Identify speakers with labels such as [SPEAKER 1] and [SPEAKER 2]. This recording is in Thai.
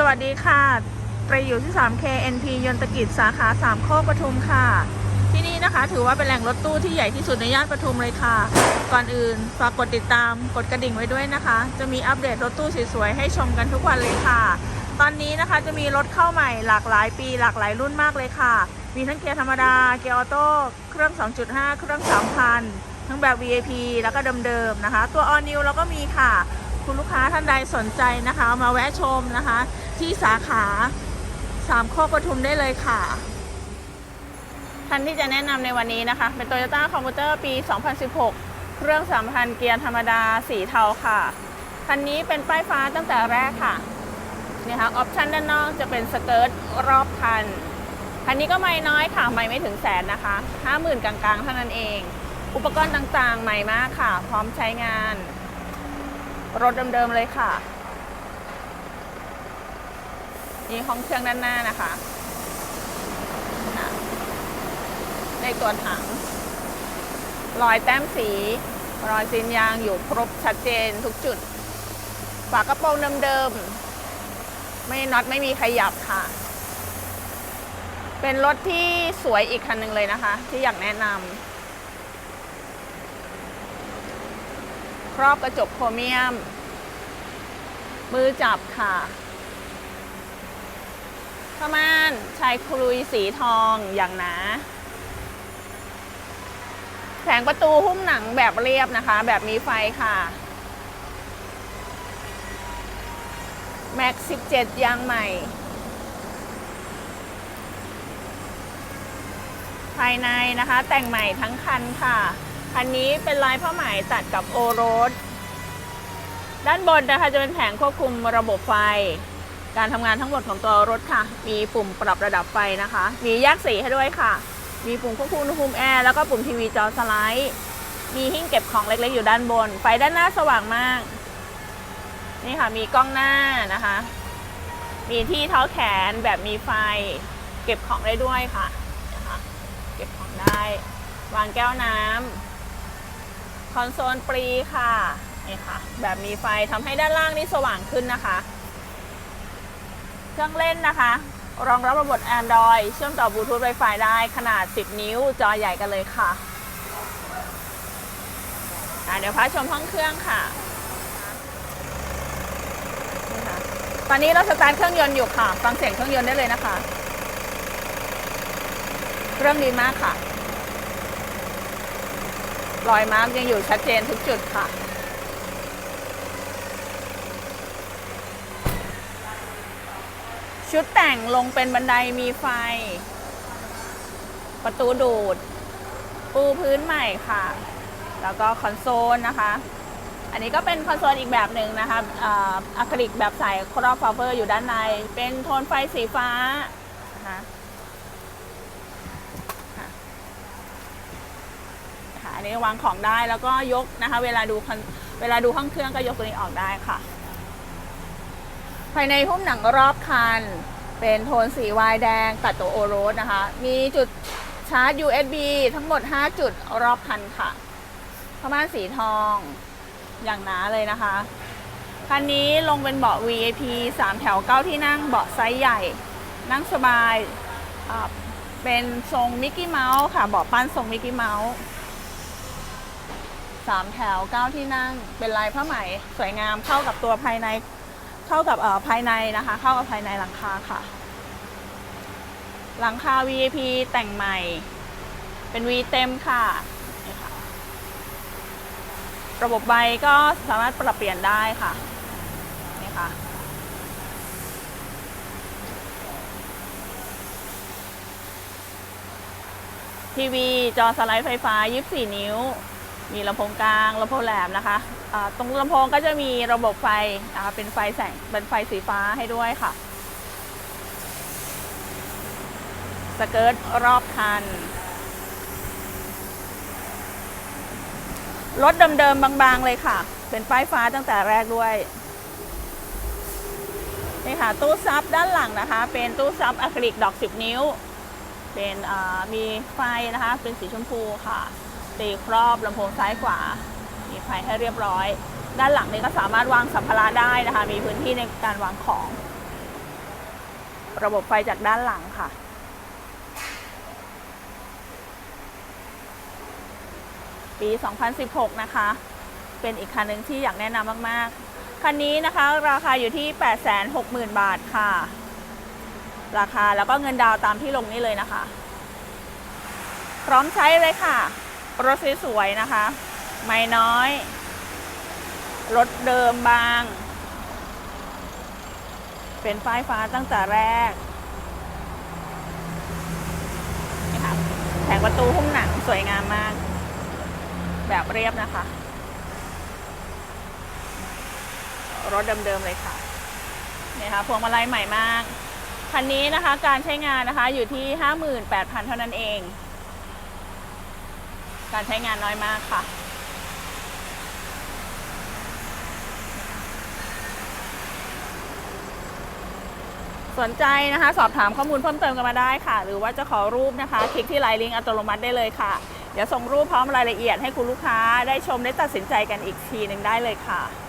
[SPEAKER 1] สวัสดีค่ะ ตรีอยู่ที่ 3K NP ยนตกิจสาขา3โคกปทุมค่ะ ที่นี่นะคะถือว่าเป็นแหล่งรถตู้ที่ใหญ่ที่สุดในย่านปทุมเลยค่ะ ก่อนอื่นฝากกดติดตามกดกระดิ่งไว้ด้วยนะคะ จะมีอัปเดตรถตู้สวยๆให้ชมกันทุกวันเลยค่ะ ตอนนี้นะคะจะมีรถเข้าใหม่หลากหลายปี หลากหลายรุ่นมากเลยค่ะ มีทั้งเกียร์ธรรมดา เกียร์ออโต้ เครื่อง 2.5 เครื่อง3,000ทั้งแบบ VIP แล้วก็เดิมๆนะคะ ตัว All New เราก็มีค่ะคุณลูกค้าท่านใดสนใจนะคะ มาแวะชมนะคะ ที่สาขาสามโคกปทุมได้เลยค่ะคันที่จะแนะนำในวันนี้นะคะ เป็น Toyota c o m m u t e r ปี 2016 เครื่อง3,000เกียร์ธรรมดาสีเทาค่ะคันนี้เป็นป้ายฟ้าตั้งแต่แรกค่ะนี่ค่ะออปชันด้านนอกจะเป็นสเกิร์ตรอบคันคันนี้ก็ไม่น้อยค่ะ ไม่ไม่ถึงแสนนะคะ 50,000 กลางๆ เท่านั้นเอง อุปกรณ์ต่างๆ ใหม่มากค่ะ พร้อมใช้งาน รถเดิมๆเลยค่ะ นี่ห้องเครื่องด้านหน้านะคะในตัวถัง รอยแต้มสี รอยซีนยางอยู่ครบชัดเจนทุกจุด ฝากระโปรงเดิมๆ ไม่น็อตไม่มีขยับค่ะ เป็นรถที่สวยอีกคันหนึ่งเลยนะคะ ที่อยากแนะนำครอบกระจกโครเมียม มือจับค่ะ ผ้าม่านชายคลุยสีทองอย่างหนา แผงประตูหุ้มหนังแบบเรียบนะคะ แบบมีไฟค่ะ แม็ก 17 ยางใหม่ ภายในนะคะ แต่งใหม่ทั้งคันค่ะ คันนี้เป็นลายผ้าไหมตัดกับโอโรส ด้านบนนะคะจะเป็นแผงควบคุมระบบไฟ การทำงานทั้งหมดของตัวรถค่ะ มีปุ่มปรับระดับไฟนะคะ มีแยกสีให้ด้วยค่ะ มีปุ่มควบคุมอุณหภูมิแอร์แล้วก็ปุ่มทีวีจอสไลด์ มีหิ้งเก็บของเล็กๆอยู่ด้านบน ไฟด้านหน้าสว่างมาก นี่ค่ะ มีกล้องหน้านะคะ มีที่เท้าแขนแบบมีไฟ เก็บของได้ด้วยค่ะนะคะเก็บของได้ วางแก้วน้ำคอนโซลปรีค่ะนี่ค่ะ แบบมีไฟทำให้ด้านล่างนี่สว่างขึ้นนะคะ เครื่องเล่นนะคะ รองรับระบบ Android เชื่อมต่อบลูทูธ Wi-Fi ได้ขนาด 10 นิ้ว จอใหญ่กันเลยค่ะะเดี๋ยวพาชมห้องเครื่องค่ะนี่ค่ะ ตอนนี้เราสตาร์ทเครื่องยนต์อยู่ค่ะ ฟังเสียงเครื่องยนต์ได้เลยนะคะ เครื่องดีมากค่ะ รอยมาร์กยังอยู่ชัดเจนทุกจุดค่ะ ชุดแต่งลงเป็นบันไดมีไฟ ประตูดูด ปูพื้นใหม่ค่ะ แล้วก็คอนโซลนะคะ อันนี้ก็เป็นคอนโซลอีกแบบหนึ่งนะคะอ่าอะคริลิกแบบใสครอบฟาเวอร์อยู่ด้านใน เป็นโทนไฟสีฟ้านะคะค่ะอันนี้วางของได้แล้วก็ยกนะคะ เวลาดูคอนเวลาดูห้องเครื่องก็ยกตัวนี้ออกได้ค่ะ ภายในหุ้มหนังรอบคัน เป็นโทนสีวายแดงตัดตัวโอโรสนะคะ มีจุดชาร์จ USB ทั้งหมด 5 จุดรอบคันค่ะผ้าม่านสีทองอย่างหนาเลยนะคะ คันนี้ลงเป็นเบาะ VIP 3 แถว 9 ที่นั่งเบาะไซส์ใหญ่ นั่งสบายเป็นทรงมิกกี้เมาส์ค่ะเบาะปั้นทรงมิกกี้เมาส์สามแถว 9 ที่นั่งเป็นลายผ้าไหมสวยงามเข้ากับตัวภายใน เข้ากับภายในนะคะ เข้ากับภายในหลังคาค่ะ หลังคา VIP แต่งใหม่ เป็น V เต็มค่ะนี่ค่ะ ระบบใบก็สามารถปรับเปลี่ยนได้ค่ะนี่ค่ะทีวีจอสไลด์ไฟฟ้า 24 นิ้ว มีลำโพงกลางลำโพงแหลมนะคะอ่าตรงลำโพงก็จะมีระบบไฟนะคะเป็นไฟแสงเป็นไฟสีฟ้าให้ด้วยค่ะ สเกิร์ตรอบคัน รถเดิมๆบางๆเลยค่ะ เป็นป้ายฟ้าตั้งแต่แรกด้วยนี่ค่ะ ตู้ซับด้านหลังนะคะ เป็นตู้ซับอะคริลิกดอก 10 นิ้ว เป็นมีไฟนะคะ เป็นสีชมพูค่ะ ตีครอบลำโพงซ้ายขวา มีไฟให้เรียบร้อย ด้านหลังนี้ก็สามารถวางสัมภาระได้นะคะ มีพื้นที่ในการวางของ ระบบไฟจากด้านหลังค่ะปี 2016 นะคะ เป็นอีกคันหนึ่งที่อยากแนะนำมาก ๆ คันนี้นะคะ ราคาอยู่ที่ 860,000 บาทค่ะ ราคาแล้วก็เงินดาวตามที่ลงนี้เลยนะคะ พร้อมใช้เลยค่ะ รถสวยๆนะคะ ไม่น้อย รถเดิมบาง เป็นไฟฟ้าตั้งแต่แรกนี่ค่ะแผงประตูหุ้มหนังสวยงามมาก แบบเรียบนะคะ รถเดิมๆเลยค่ะเนี่ยค่ะพวงมาลัยใหม่มาก คันนี้นะคะการใช้งานนะคะอยู่ที่ 58,000 เท่านั้นเอง การใช้งานน้อยมากค่ะ สนใจนะคะ สอบถามข้อมูลเพิ่มเติมกันมาได้ค่ะ หรือว่าจะขอรูปนะคะ คลิกที่ไลน์ลิงก์อัตโนมัติได้เลยค่ะ เดี๋ยวส่งรูปพร้อมรายละเอียดให้คุณลูกค้าได้ชมได้ตัดสินใจกันอีกทีหนึ่งได้เลยค่ะ